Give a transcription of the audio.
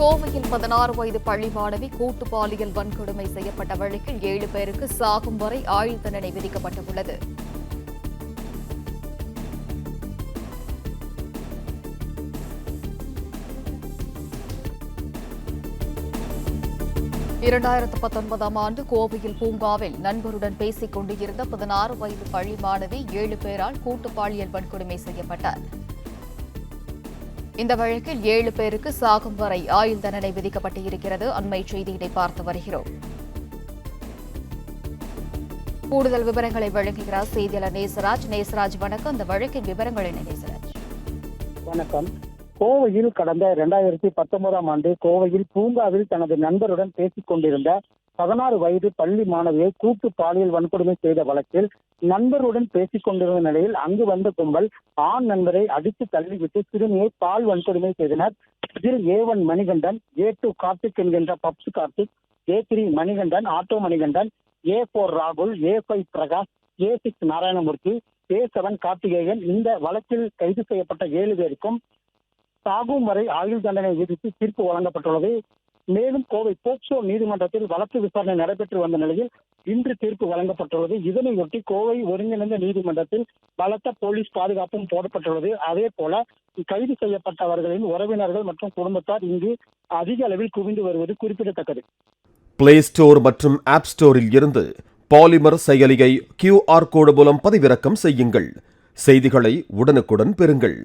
கோவையில் பதினாறு வயது பள்ளி மாணவி கூட்டு பாலியல் வன்கொடுமை செய்யப்பட்ட வழக்கில் ஏழு பேருக்கு சாகும் வரை ஆயுள் தண்டனை விதிக்கப்பட்டுள்ளது. இரண்டாயிரத்து பத்தொன்பதாம் ஆண்டு கோவையில் பூங்காவில் நண்பருடன் பேசிக் கொண்டிருந்த பதினாறு வயது பள்ளி மாணவி ஏழு பேரால் கூட்டு பாலியல் வன்கொடுமை செய்யப்பட்டார். இந்த வழக்கில் ஏழு பேருக்கு சாகும் வரை ஆயுள் தண்டனை விதிக்கப்பட்டு இருக்கிறது. அண்மை செய்தியினை பார்த்து வருகிறோம். கூடுதல் விவரங்களை வழங்குகிறார் செய்தியாளர் நேசராஜ். நேசராஜ் வணக்கம். அந்த வழக்கின் விவரங்கள் என்ன நேசராஜ்? வணக்கம். கோவையில் கடந்த இரண்டாயிரத்தி பத்தொன்பதாம் ஆண்டு கோவையில் பூங்காவில் தனது நண்பருடன் பேசிக் கொண்டிருந்த பதினாறு வயது பள்ளி மாணவியை கூட்டு பாலியல் வன்கொடுமை செய்த வழக்கில் நண்பருடன் பேசிக் கொண்டிருந்த நிலையில் அங்கு வந்த கும்பல் ஆண் நண்பரை அடித்து தள்ளிவிட்டு சிறுமியை பால் வன்கொடுமை செய்தனர். இதில் A one Manikandan A two Karthik என்கின்ற puffs Karthik A three Manikandan auto Manikandan A four ராகுல் A five Prakash A six Narayanamoorthy A seven Karthikeyan இந்த வழக்கில் கைது செய்யப்பட்ட ஏழு பேருக்கும் சாகும் வரை ஆயுள் தண்டனை விதித்து தீர்ப்பு வழங்கப்பட்டுள்ளது. மேலும் கோவை போக்சோ நீதிமன்றத்தில் வழக்கு விசாரணை நடைபெற்று வந்த நிலையில் இன்று தீர்ப்பு வழங்கப்பட்டுள்ளது. இதனையொட்டி கோவை ஒருங்கிணைந்த நீதிமன்றத்தில் பலத்த போலீஸ் பாதுகாப்பும் போடப்பட்டுள்ளது. அதே போல கைது செய்யப்பட்டவர்களின் உறவினர்கள் மற்றும் குடும்பத்தார் இங்கு அதிக அளவில் குவிந்து வருவது குறிப்பிடத்தக்கது. பிளே ஸ்டோர் மற்றும் ஆப் ஸ்டோரில் இருந்து பாலிமர் செயலியை கியூஆர் கோடு மூலம் பதிவிறக்கம் செய்யுங்கள். செய்திகளை உடனுக்குடன் பெறுங்கள்.